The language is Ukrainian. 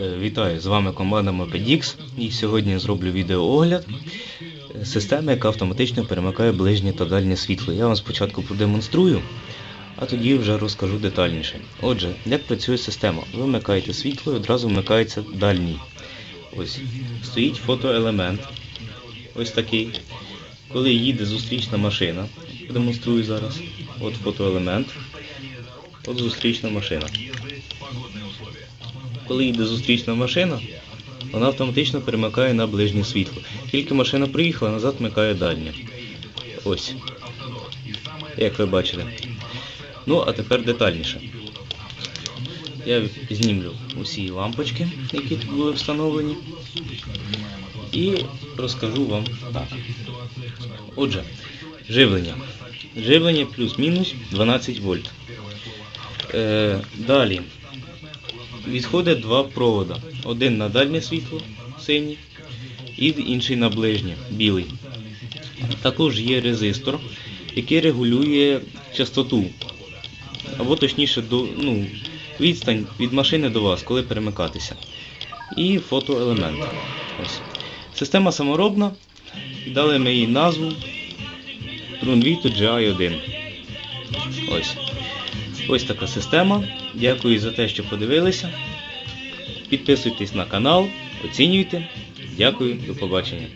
Е, Вітаю, з вами команда Mopedix і сьогодні я зроблю відеоогляд системи, яка автоматично перемикає ближнє та дальнє світло. Я вам спочатку продемонструю, а тоді вже розкажу детальніше. Отже, як працює система? Ви вмикаєте світло і одразу вмикається дальній. Ось стоїть фотоелемент. Ось такий. Коли їде зустрічна машина, продемонструю зараз. От фотоелемент. От зустрічна машина. Коли їде зустрічна машина, вона автоматично перемикає на ближнє світло. Тільки машина приїхала, назад вмикає дальнє. Ось. Як ви бачили. Ну, а тепер детальніше. Я знімлю усі лампочки, які тут були встановлені. І розкажу вам так. Отже, живлення. Живлення плюс-мінус 12 вольт. Е, далі. Відходить два провода. Один на дальнє світло синій і інший на ближнє білий. Також є резистор, який регулює частоту. Або точніше до, ну, відстань від машини до вас, коли перемикатися. І фотоелемент. Ось. Система саморобна. Дали ми їй назву Trunvito GI1. Ось. Ось така система. Дякую за те, що подивилися. Підписуйтесь на канал, оцінюйте. Дякую, до побачення.